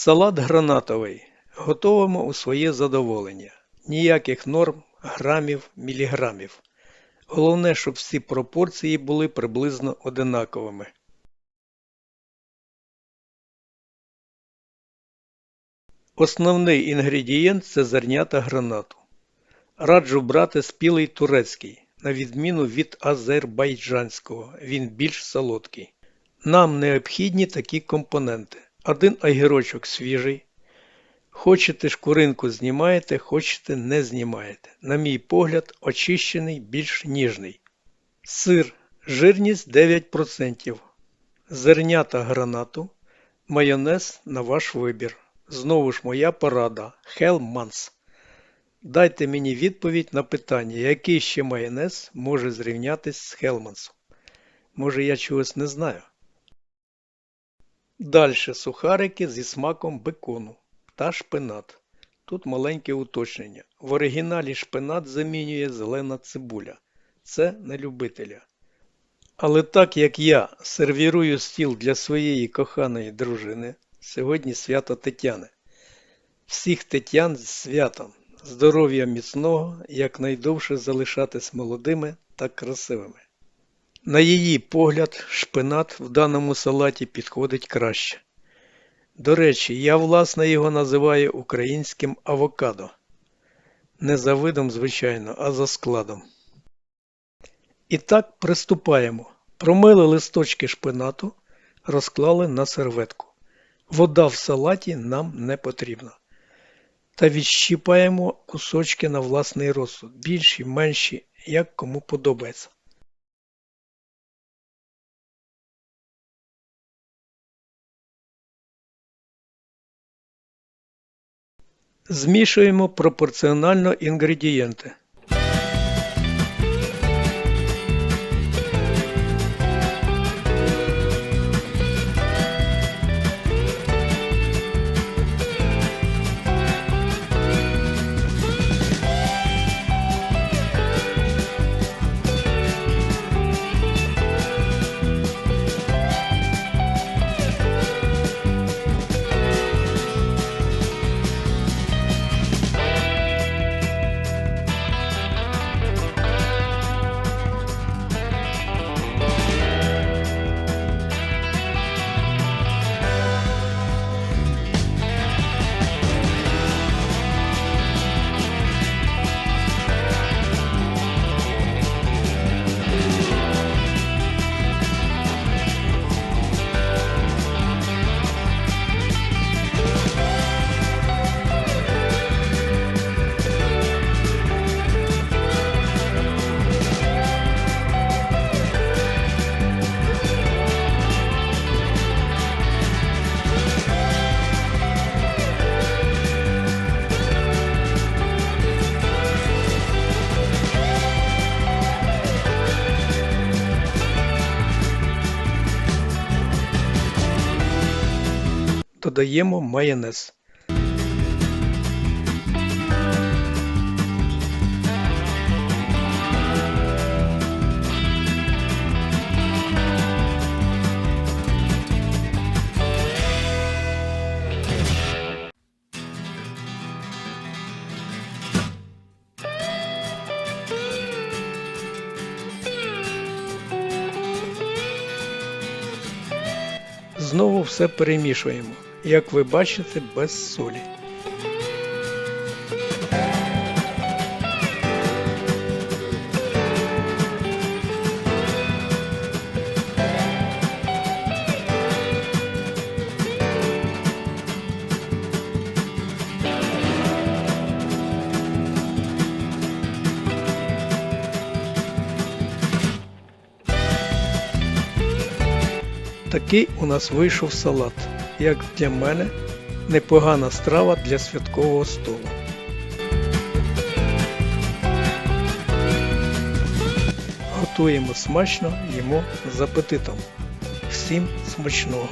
Салат гранатовий. Готовимо у своє задоволення. Ніяких норм, грамів, міліграмів. Головне, щоб всі пропорції були приблизно одинаковими. Основний інгредієнт це зернята гранату. Раджу брати спілий турецький, на відміну від азербайджанського, він більш солодкий. Нам необхідні такі компоненти. Один огірочок свіжий. Хочете шкуринку знімаєте, хочете не знімаєте. На мій погляд, очищений більш ніжний. Сир. Жирність 9%. Зернята гранату. Майонез на ваш вибір. Знову ж моя порада. Хелманс. Дайте мені відповідь на питання, який ще майонез може зрівнятись з Хелмансом. Може я чогось не знаю. Дальше сухарики зі смаком бекону та шпинат. Тут маленьке уточнення. В оригіналі шпинат замінює зелена цибуля. Це не любителя. Але так як я сервірую стіл для своєї коханої дружини, сьогодні свято Тетяни. Всіх Тетян з святом, здоров'я міцного, якнайдовше залишатись молодими та красивими. На її погляд, шпинат в даному салаті підходить краще. До речі, я власне його називаю українським авокадо. Не за видом, звичайно, а за складом. І так приступаємо. Промили листочки шпинату, розклали на серветку. Вода в салаті нам не потрібна. Та відщіпаємо кусочки на власний розсуд, більші, менші, як кому подобається. Змішуємо пропорціонально інгредієнти. Додаємо майонез. Знову все перемішуємо, як ви бачите, без солі. Такий у нас вийшов салат. Як для мене, непогана страва для святкового столу. Готуємо смачно, їмо з апетитом. Всім смачного!